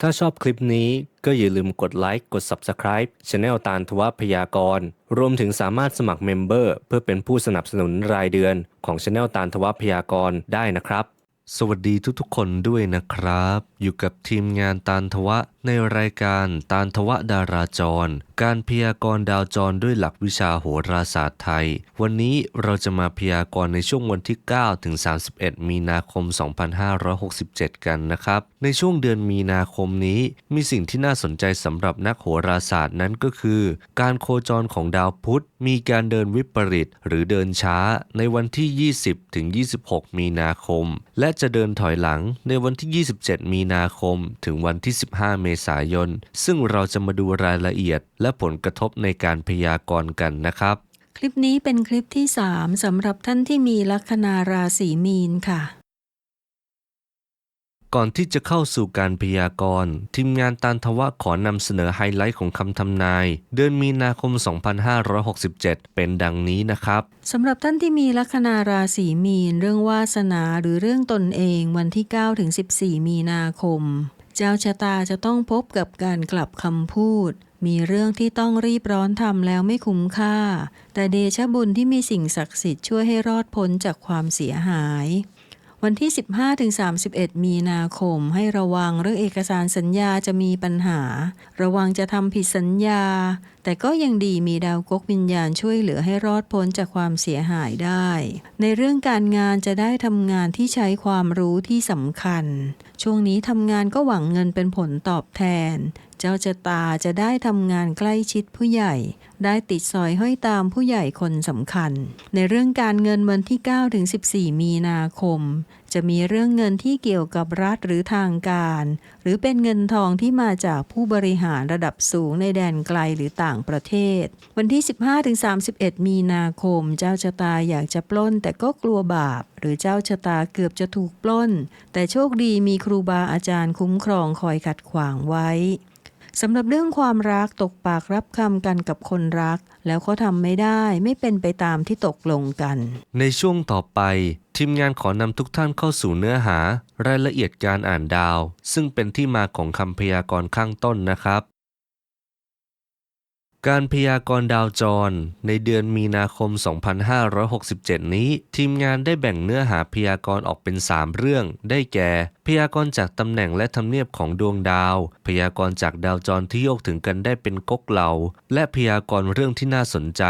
ถ้าชอบคลิปนี้ก็อย่าลืมกดไลค์ กด Subscribe Channel ตาลทวพยากร รวมถึงสามารถสมัครเมมเบอร์เพื่อเป็นผู้สนับสนุนรายเดือนของ Channel ตาลทวพยากรได้นะครับ สวัสดีทุกๆคนด้วยนะครับ อยู่กับทีมงานตาลทวะในรายการตาลทวะดาราจร การพยากรณ์ดาวจรด้วยหลักวิชาโหราศาสตร์ไทย วันนี้เราจะมาพยากรณ์ในช่วงวันที่ 9 ถึง 31 มีนาคม 2567 กันนะครับ ในช่วงเดือนมีนาคมนี้ มีสิ่งที่น่าสนใจสำหรับนักโหราศาสตร์นั้นก็คือ การโคจรของดาวพุธ มีการเดินวิปริตหรือเดินช้าในวันที่ 20 ถึง 26 มีนาคม และจะเดินถอยหลังในวันที่ 27 มีนาคม ถึงวันที่ 15 เมษายน ซึ่งเราจะมาดูรายละเอียดและผลกระทบในการพยากรณ์กันนะครับ คลิปนี้เป็นคลิปที่ 3สำหรับท่านที่มีลัคนาราศีมีนค่ะ ก่อนที่จะเข้าสู่การพยากรณ์ทีมงานตันทวะขอนำเสนอไฮไลท์ของคำทำนาย เดือนมีนาคม 2567 เป็นดังนี้นะครับสำหรับท่านที่มีลัคนาราศีมีน เรื่องวาสนาหรือเรื่องตนเองวันที่9ถึง14 มีนาคม เจ้าชะตาจะต้องพบกับการกลับคำพูด มีเรื่องที่ต้องรีบร้อนทำแล้วไม่คุ้มค่า แต่เดชะบุญที่มีสิ่งศักดิ์สิทธิ์ช่วยให้รอดพ้นจากความเสียหาย วันที่ 15-31 มีนาคมให้ระวังเรื่องเอกสารสัญญาจะมีปัญหา ระวังจะทำผิดสัญญา แต่ก็ยังดีมีดาวกกวิญญาณช่วยเหลือให้รอดพ้นจากความเสียหายได้ ในเรื่องการงานจะได้ทำงานที่ใช้ความรู้ที่สำคัญ ช่วงนี้ทำงานก็หวังเงินเป็นผลตอบแทน เจ้าชะตาจะได้ทำงานใกล้ชิดผู้ใหญ่ ได้ติดสอยห้อยตามผู้ใหญ่คนสำคัญ ในเรื่องการเงินวันที่9ถึง14 มีนาคม จะมีเรื่องเงินที่เกี่ยวกับรัฐหรือทางการ หรือเป็นเงินทองที่มาจากผู้บริหารระดับสูงในแดนไกลหรือต่างประเทศ วันที่ 15ถึง31 มีนาคม เจ้าชะตาอยากจะปล้นแต่ก็กลัวบาป หรือเจ้าชะตาเกือบจะถูกปล้น แต่โชคดีมีครูบาอาจารย์คุ้มครองคอยขัดขวางไว้ สำหรับเรื่องความรักตกปากรับคำกันกับคนรัก แล้วก็ทำไม่ได้ไม่เป็นไปตามที่ตกลงกัน ในช่วงต่อไป ทีมงานขอนำทุกท่านเข้าสู่เนื้อหา รายละเอียดการอ่านดาว ซึ่งเป็นที่มาของคำพยากรณ์ข้างต้นนะครับ การพยากรณ์ดาวจร ในเดือนมีนาคม 2567 นี้ ทีมงานได้แบ่งเนื้อหาพยากรณ์ออกเป็น 3 เรื่อง ได้แก่ พยากรณ์จากตำแหน่งและทำเนียบของดวงดาว พยากรณ์จากดาวจรที่โยกถึงกันได้เป็นก๊กเหล่า และพยากรณ์เรื่องที่น่าสนใจ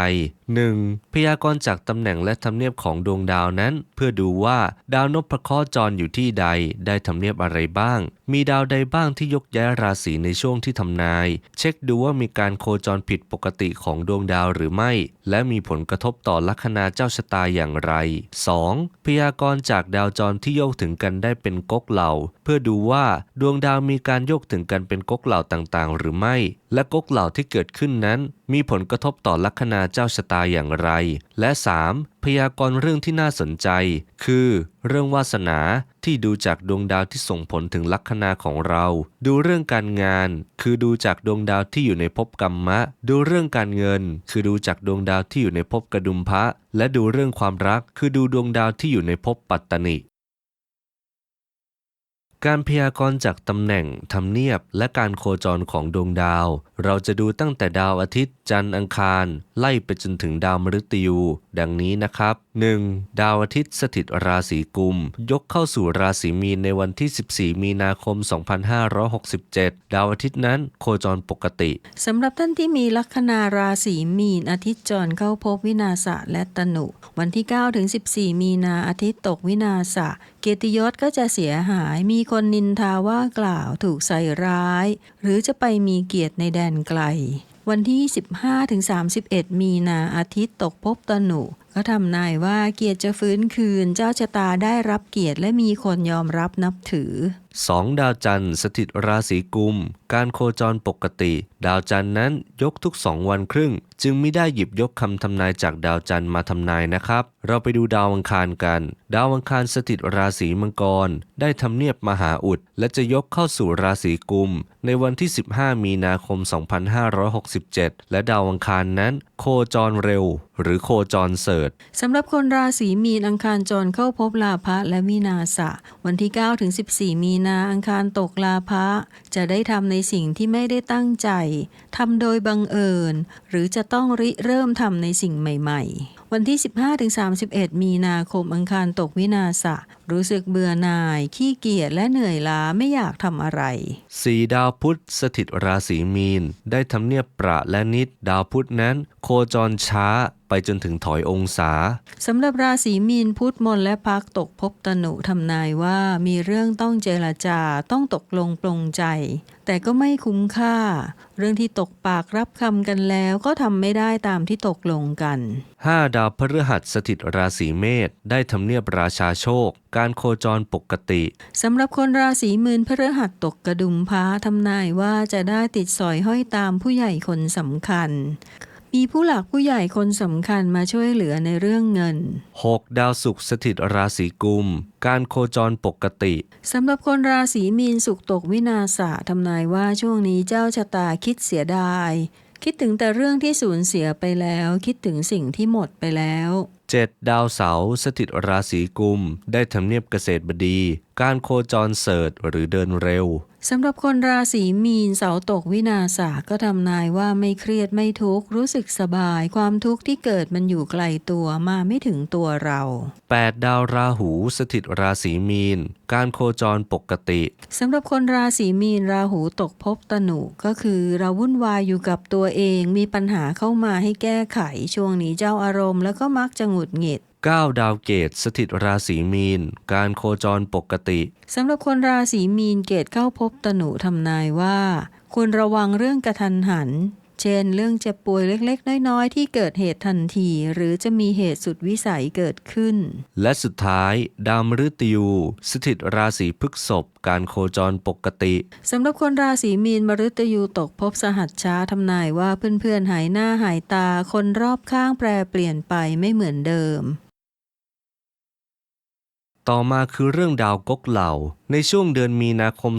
1. พยากรณ์จากตำแหน่งและทำเนียบของดวงดาวนั้น เพื่อดูว่าดาวนพเคราะห์จรอยู่ที่ใด ได้ทำเนียบอะไรบ้าง มีดาวใดบ้างที่ยกย้ายราศีในช่วงที่ทำนาย เช็คดูว่ามีการโคจรผิดปกติของดวงดาวหรือไม่ และมีผลกระทบต่อลัคนาเจ้าชะตาอย่างไร 2. พยากรณ์จากดาวจรที่โยกถึงกันได้เป็นก๊กเหล่าเพื่อดูว่าดวงดาวมีการโยกถึงกันเป็นก๊กเหล่าต่างๆ หรือไม่ และก๊กเหล่าที่เกิดขึ้นนั้น มีผลกระทบต่อลัคนาเจ้าชะตาอย่างไร และ 3. พยากรณ์เรื่องที่น่าสนใจ คือ เรื่องวาสนาที่ดูจากดวงดาวที่ส่งผลถึงลัคนาของเรา ดูเรื่องการงาน คือดูจากดวงดาวที่อยู่ในภพกรรมะ ดูเรื่องการเงิน คือดูจากดวงดาวที่อยู่ในภพกระดุมพระและดูเรื่องความรัก คือดูดวงดาวที่อยู่ในภพปัตตนิ การพยากรณ์จากตำแหน่งทำเนียบ และการโคจรของดวงดาว เราจะดูตั้งแต่ดาวอาทิตย์ จันทร์อังคาร ไล่ไปจนถึงดาวมฤตยู ดังนี้นะครับ 1. ดาวอาทิตย์สถิตราศีกุม ยกเข้าสู่ราศีมีนในวันที่ 14 มีนาคม 2567 ดาวอาทิตย์นั้นโคจรปกติสำหรับท่านที่มีลัคนาราศีมีนอาทิตย์จรเข้าพบวินาศและตนุ วันที่9ถึง14 มีนาอาทิตย์ตกวินาศ กียรติยศก็จะเสียหาย มีคนนินทาว่ากล่าวถูกใส่ร้าย หรือจะไปมีเกียรติในแดนไกล วันที่ 15-31 มีนาอาทิตย์ตกพบตนุก็ทำนายว่าเกียรติจะฟื้นคืน เจ้าชะตาได้รับเกียรติและมีคนยอมรับนับถือ 2. ดาวจันทร์สถิตราศีกุม การโคจรปกติ ดาวจันทร์นั้นยกทุกสองวันครึ่ง จึงไม่ได้หยิบยกคำทำนายจากดาวจันทร์มาทำนายนะครับ เราไปดูดาวอังคารกัน ดาวอังคารสถิตราศีมังกร ได้ทำเนียบมหาอุด และจะยกเข้าสู่ราศีกุม ในวันที่ 15 มีนาคม 2567 และดาวอังคารนั้น โคจรเร็ว หรือโคจรเสิร์ชสำหรับคนราศีมีนอังคารจรเข้าพบลาภะและวินาศะวันที่9ถึง14 มีนาอังคารตกลาภะจะได้ทำในสิ่งที่ไม่ได้ตั้งใจทำโดยบังเอิญ หรือจะต้องริเริ่มทำในสิ่งใหม่ ๆ วันที่ 15ถึง31 มีนาคมอังคารตกวินาศะรู้สึกเบื่อหน่าย ขี้เกียจและเหนื่อยล้าไม่อยากทำอะไร สี่ดาวพุธสถิตราศีมีน ได้ทำเนียบประและนิด ดาวพุธนั้น โคจรช้าไปจนถึงถอยองศาสำหรับราศีมีนพุธมนและพักตกภพตนุทำนายว่ามีเรื่องต้องเจรจาต้องตกลงปลงใจ แต่ก็ไม่คุ้มค่า เรื่องที่ตกปากรับคำกันแล้วก็ทำไม่ได้ตามที่ตกลงกัน 5 ดาวพฤหัสสถิตราศีเมษได้ทำเนียบราชาโชค การโคจรปกติสำหรับคนราศีมืนพฤหัสตกกระดุมพ้าทำนายว่าจะได้ติดสอยห้อยตามผู้ใหญ่คนสำคัญ มีผู้หลักผู้ใหญ่คนสำคัญมาช่วยเหลือในเรื่องเงิน 6 ดาวศุกร์สถิตราศีกุม การโคจรปกติสำหรับคนราศีมีนสุขตกวินาศะทำนายว่าช่วงนี้เจ้าชะตาคิดเสียดาย คิดถึงแต่เรื่องที่สูญเสียไปแล้ว คิดถึงสิ่งที่หมดไปแล้ว 7 ดาวเสาร์สถิตราศีกุม ได้ทำเนียบเกษตรบดี การโคจรเสิร์ชหรือเดินเร็วสำหรับคนราศีมีนเสาตกวินาศาก็ทำนายว่าไม่เครียดไม่ทุกข์รู้สึกสบาย ความทุกข์ที่เกิดมันอยู่ไกลตัวมาไม่ถึงตัวเรา 8 ดาวราหูสถิตราศีมีน การโคจรปกติสำหรับคนราศีมีนราหูตกภพตนุก็คือเราวุ่นวายอยู่กับตัวเองมีปัญหาเข้ามาให้แก้ไข ช่วงนี้เจ้าอารมณ์แล้วก็มักจะหงุดหงิด 9 ดาวเกตสถิตราศีมีน การโคจรปกติสำหรับคนราศีมีนเกตเข้าพบตนุทำนายว่าควรระวังเรื่องกระทันหัน เช่น เรื่องเจ็บป่วยเล็กๆ น้อยๆ ที่เกิดเหตุทันที หรือจะมีเหตุสุดวิสัยเกิดขึ้น และสุดท้าย ดาวมฤตยูสถิตราศีพฤษภการโคจรปกติสำหรับคนราศีมีนมฤตยูตกภพสหัสช้าทำนายว่าเพื่อนๆหายหน้าหายตา คนรอบข้างแปรเปลี่ยนไปไม่เหมือนเดิม ต่อมาคือเรื่องดาวก๊กเหล่า ในช่วงเดือนมีนาคม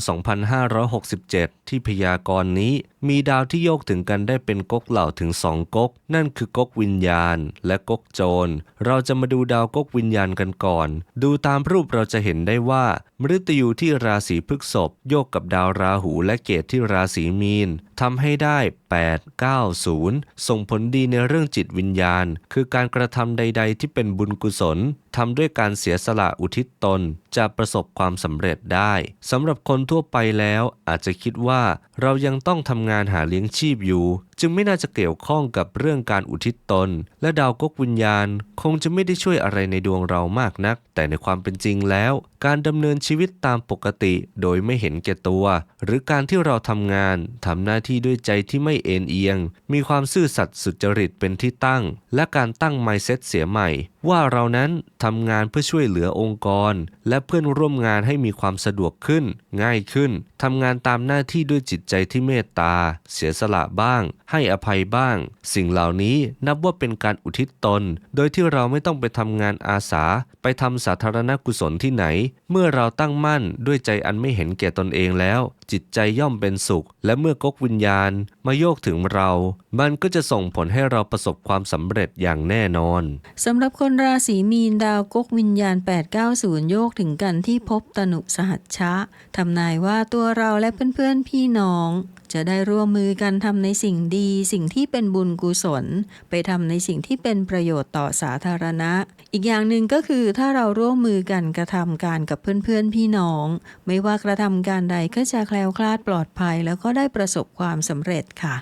2567 ที่พยากรณ์นี้ มีดาวที่โยกถึงกันได้เป็นก๊กเหล่าถึงสองก๊ก นั่นคือก๊กวิญญาณ และก๊กโจร เราจะมาดูดาวก๊กวิญญาณกันก่อน ดูตามรูปเราจะเห็นได้ว่า มฤตยูที่ราศีพฤษภโยกกับดาวราหูและเกตที่ราศีมีนทำให้ได้ 8 9 0 ส่งผลดีในเรื่องจิตวิญญาณ คือการกระทำใด ๆ ที่เป็นบุญกุศลทำด้วยการเสียสละอุทิศตน จะประสบความสำเร็จได้สำหรับคนทั่วไปแล้วอาจจะคิดว่าเรายังต้องทำงานหาเลี้ยงชีพอยู่ จึงไม่น่าจะเกี่ยวข้องกับเรื่องการอุทิศตน และดาวกกวิญญาณ คงจะไม่ได้ช่วยอะไรในดวงเรามากนัก แต่ในความเป็นจริงแล้ว การดำเนินชีวิตตามปกติโดยไม่เห็นแก่ตัว หรือการที่เราทำงานทำหน้าที่ด้วยใจที่ไม่เอ็นเอียง มีความซื่อสัตย์สุจริตเป็นที่ตั้ง และการตั้ง mindset เสียใหม่ ว่าเรานั้นทำงานเพื่อช่วยเหลือองค์กร และเพื่อนร่วมงานให้มีความสะดวกขึ้น ง่ายขึ้นทำงานตามหน้าที่ด้วยจิตใจที่เมตตา เสียสละบ้าง ให้อภัยบ้าง สิ่งเหล่านี้นับว่าเป็นการอุทิศตน โดยที่เราไม่ต้องไปทำงานอาสา ไปทำสาธารณกุศลที่ไหนเมื่อเราตั้งมั่นด้วยใจอันไม่เห็นแก่ตนเองแล้ว จิตใจย่อมเป็นสุข และเมื่อกกวิญญาณมาโยกถึงเรา มันก็จะส่งผลให้เราประสบความสำเร็จอย่างแน่นอนสำหรับคนราศีมีนดาวกกวิญญาณ 890 โยกถึงกันที่พบตนุสหัชชะทำนายว่าตัวเราและเพื่อนๆพี่น้องจะได้ร่วมมือกันทำในสิ่งดี สิ่งที่เป็นบุญกุศล ไปทำในสิ่งที่เป็นประโยชน์ต่อสาธารณะ อีกอย่างหนึ่งก็คือถ้าเราร่วมมือกันกระทำการกับเพื่อนๆพี่น้อง ไม่ว่ากระทำการใดก็จะแคลวคลาดปลอดภัยแล้วก็ได้ประสบความสำเร็จค่ะ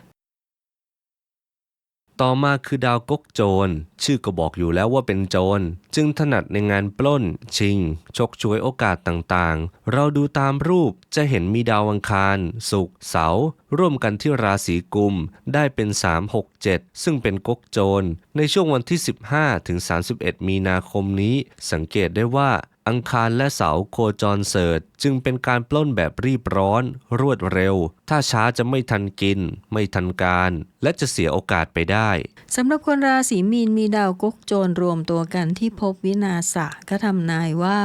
ต่อมาคือดาวก๊กโจร ชื่อก็บอกอยู่แล้วว่าเป็นโจร จึงถนัดในงานปล้น ชิง ชกช่วยโอกาสต่างๆ เราดูตามรูปจะเห็นมีดาวอังคาร ศุกร์เสาร์ร่วมกันที่ราศีกุมได้เป็น 3 6 7 ซึ่งเป็นก๊กโจร ในช่วงวันที่ 15ถึง31 มีนาคมนี้ สังเกตได้ว่า อังคารและเสาโคจรเสิร์ชจึงเป็นการปล้นแบบรีบร้อน รวดเร็ว ถ้าช้าจะไม่ทันกิน ไม่ทันการ และจะเสียโอกาสไปได้สำหรับคนราศีมีนมีดาวกกโจรรวมตัวกันที่พบวินาศะก็ทำนายว่า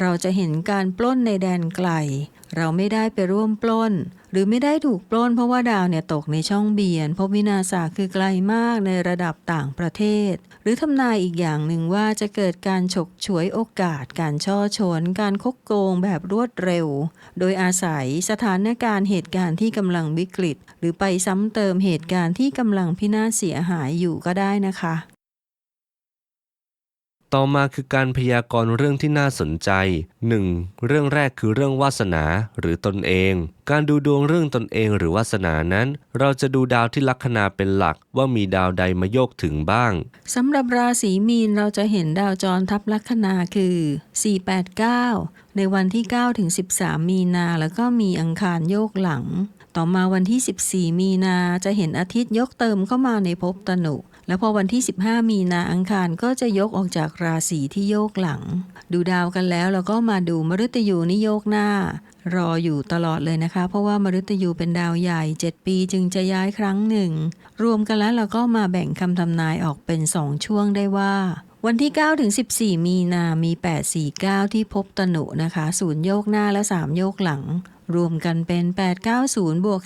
เราจะเห็นการปล้นในแดนไกล เราไม่ได้ไปร่วมปล้น หรือไม่ได้ถูกปล้นเพราะว่าดาวเนี่ยตกในช่องเบียน พบวินาศาคือไกลมากในระดับต่างประเทศ หรือทำนายอีกอย่างหนึ่งว่าจะเกิดการฉกฉวยโอกาส การช่อชน การคกโกงแบบรวดเร็ว โดยอาศัยสถานการณ์เหตุการณ์ที่กำลังวิกฤต หรือไปซ้ำเติมเหตุการณ์ที่กำลังพินาศเสียหายอยู่ก็ได้นะคะ ต่อมาคือการพยากรณ์เรื่องที่น่าสนใจ 1. เรื่องแรกคือเรื่องวาสนาหรือตนเอง การดูดวงเรื่องตนเองหรือวาสนานั้น เราจะดูดาวที่ลัคนาเป็นหลักว่ามีดาวใดมาโยกถึงบ้างสำหรับราศีมีนเราจะเห็นดาวจรทับลัคนาคือ 489 ในวันที่9ถึง13 มีนา แล้วก็มีอังคารโยกหลัง ต่อมาวันที่ 14 มีนาจะเห็นอาทิตย์ยกเติมเข้ามาในภพตนุ แล้วพอวันที่ 15 มีนาอังคารก็จะยกออกจากราศีที่โยกหลัง ดูดาวกันแล้วเราก็มาดูมฤตยูนิโยกหน้า รออยู่ตลอดเลยนะคะ เพราะว่ามฤตยูเป็นดาวใหญ่ 7 ปีจึงจะย้ายครั้งหนึ่ง รวมกันแล้วเราก็มาแบ่งคำทำนายออกเป็น 2 ช่วงได้ว่า วันที่ 9 ถึง 14 มีนา มี 849 ที่พบตนุนะคะ ศูนย์โยกหน้าและ 3 โยกหลัง รวมกันเป็น 890 บวก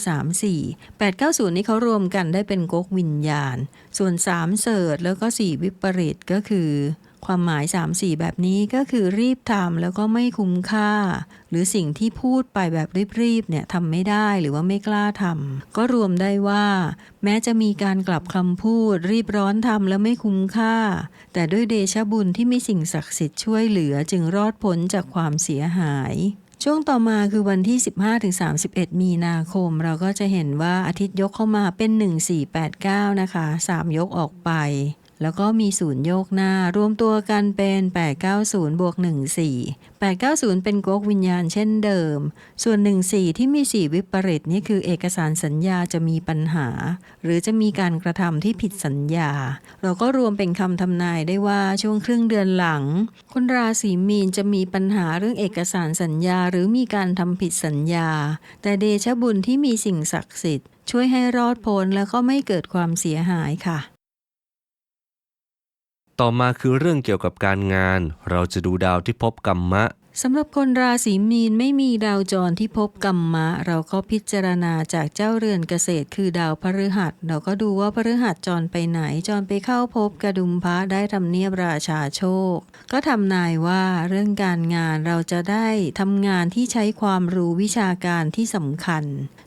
34 890 นี่เขารวมกันได้เป็นก๊กวิญญาณ ส่วน 3 เสิร์ตแล้วก็ 4 วิปริตก็คือ ความหมาย 3 4 แบบนี้ก็คือรีบทำแล้วก็ไม่คุ้มค่า หรือสิ่งที่พูดไปแบบรีบๆเนี่ยทำไม่ได้หรือว่าไม่กล้าทำก็รวมได้ว่า แม้จะมีการกลับคำพูด รีบร้อนทำแล้วไม่คุ้มค่า แต่ด้วยเดชะบุญที่มีสิ่งศักดิ์สิทธิ์ช่วยเหลือจึงรอดพ้นจากความเสียหายช่วงต่อมาคือวันที่ 15-31 มีนาคม เราก็จะเห็นว่าอาทิตย์ยกเข้ามาเป็น 1489 นะคะ 3 ยกออกไป แล้วก็มีศูนย์โยกหน้ารวมตัวกันเป็น 890 บวก 14 890 เป็นก๊กวิญญาณเช่นเดิม ส่วน 14 ที่มี 4 วิปริตนี่คือเอกสารสัญญาจะมีปัญหา หรือจะมีการกระทำที่ผิดสัญญา เราก็รวมเป็นคำทำนายได้ว่าช่วงครึ่งเดือนหลัง คนราศีมีนจะมีปัญหาเรื่องเอกสารสัญญา หรือมีการทำผิดสัญญา แต่เดชะบุญที่มีสิ่งศักดิ์สิทธิ์ช่วยให้รอดพ้นแล้วก็ไม่เกิดความเสียหายค่ะ ต่อมาคือเรื่องเกี่ยวกับการงาน เราจะดูดาวที่พบกรรมะสำหรับคนราศีมีนไม่มีดาวจรที่พบกรรมะ เราก็พิจารณาจากเจ้าเรือนเกษตรคือดาวพฤหัส เราก็ดูว่าพฤหัสจรไปไหนจรไปเข้าพบกระดุมพระได้ทำเนียบราชาโชค ก็ทำนายว่าเรื่องการงานเราจะได้ทำงานที่ใช้ความรู้วิชาการที่สำคัญ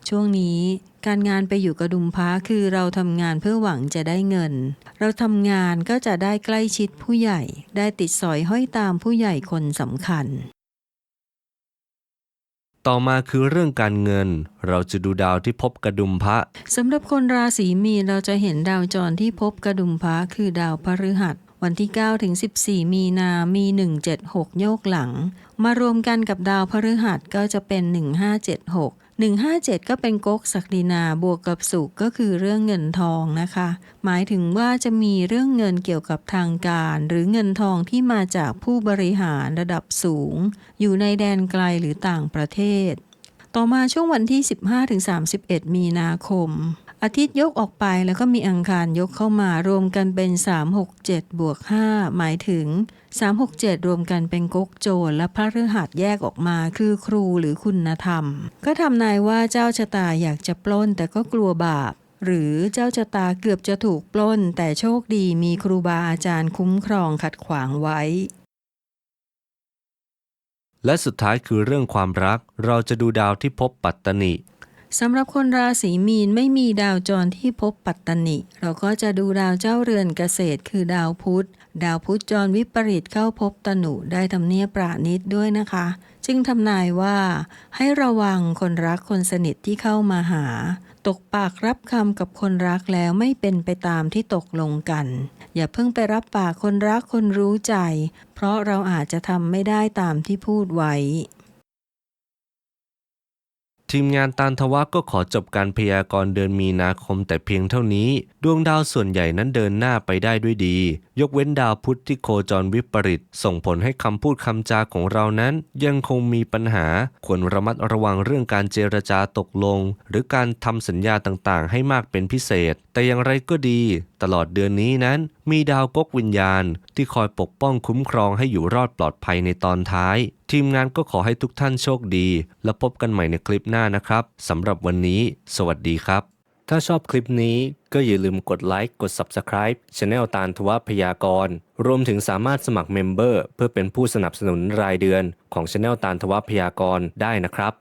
ช่วงนี้ การงานไปอยู่กระดุมพระคือเราทำงานเพื่อหวังจะได้เงิน เราทำงานก็จะได้ใกล้ชิดผู้ใหญ่ ได้ติดสอยห้อยตามผู้ใหญ่คนสำคัญ ต่อมาคือเรื่องการเงิน เราจะดูดาวที่พบกระดุมพระสำหรับคนราศีมีนเราจะเห็นดาวจรที่พบกระดุมพระคือดาวพฤหัสวันที่ 9 ถึง 14 มีนา มี 176 โยกหลัง มารวมกันกับดาวพฤหัสก็จะเป็น 1576 157 ก็เป็นก๊กศักดินาบวกกับสุขก็คือเรื่องเงินทองนะคะ หมายถึงว่าจะมีเรื่องเงินเกี่ยวกับทางการ หรือเงินทองที่มาจากผู้บริหารระดับสูง อยู่ในแดนไกลหรือต่างประเทศ ต่อมาช่วงวันที่ 15-31 มีนาคม อาทิตย์ยกออกไปแล้วก็มีอังคารยกเข้ามารวมกันเป็น 367 บวก 5 หมายถึง 367 รวมกันเป็นก๊กโจรและพระฤหัสแยกออกมาคือครูหรือคุณธรรม ก็ทำนายว่าเจ้าชะตาอยากจะปล้นแต่ก็กลัวบาปหรือเจ้าชะตาเกือบจะถูกปล้น แต่โชคดีมีครูบาอาจารย์คุ้มครองขัดขวางไว้ และสุดท้ายคือเรื่องความรัก เราจะดูดาวที่พบปัตตนิสำหรับคนราศีมีนไม่มีดาวจรที่พบปัตตนิ เราก็จะดูดาวเจ้าเรือนเกษตร คือดาวพุธ ดาวพุธจรวิปริตเข้าพบตนุได้ทำเนียบปรานิดด้วยนะคะ จึงทำนายว่า ให้ระวังคนรักคนสนิทที่เข้ามาหา ตกปากรับคำกับคนรักแล้วไม่เป็นไปตามที่ตกลงกัน อย่าเพิ่งไปรับปากคนรักคนรู้ใจ เพราะเราอาจจะทำไม่ได้ตามที่พูดไว้ ทีมงานตานทวะก็ขอจบการพยากรณ์เดือนมีนาคมแต่เพียงเท่านี้ ดวงดาวส่วนใหญ่นั้นเดินหน้าไปได้ด้วยดี ยกเว้นดาวพุธที่โคจรวิปริต ส่งผลให้คำพูดคำจาของเรานั้น ยังคงมีปัญหา ควรระมัดระวังเรื่องการเจรจาตกลง หรือการทำสัญญาต่างๆ ให้มากเป็นพิเศษ แต่อย่างไรก็ดี ตลอดเดือนนี้นั้นมีดาวกกวิญญาณ ที่คอยปกป้องคุ้มครองให้อยู่รอดปลอดภัยในตอนท้าย ทีมงานก็ขอให้ทุกท่านโชคดี และพบกันใหม่ในคลิปหน้านะครับสำหรับวันนี้ สวัสดีครับ ถ้าชอบคลิปนี้ก็อย่าลืมกดไลค์กด Subscribe Channel ตาลทวพยากร รวมถึงสามารถสมัครเมมเบอร์เพื่อเป็นผู้สนับสนุนรายเดือนของ Channel ตาลทวพยากรได้นะครับ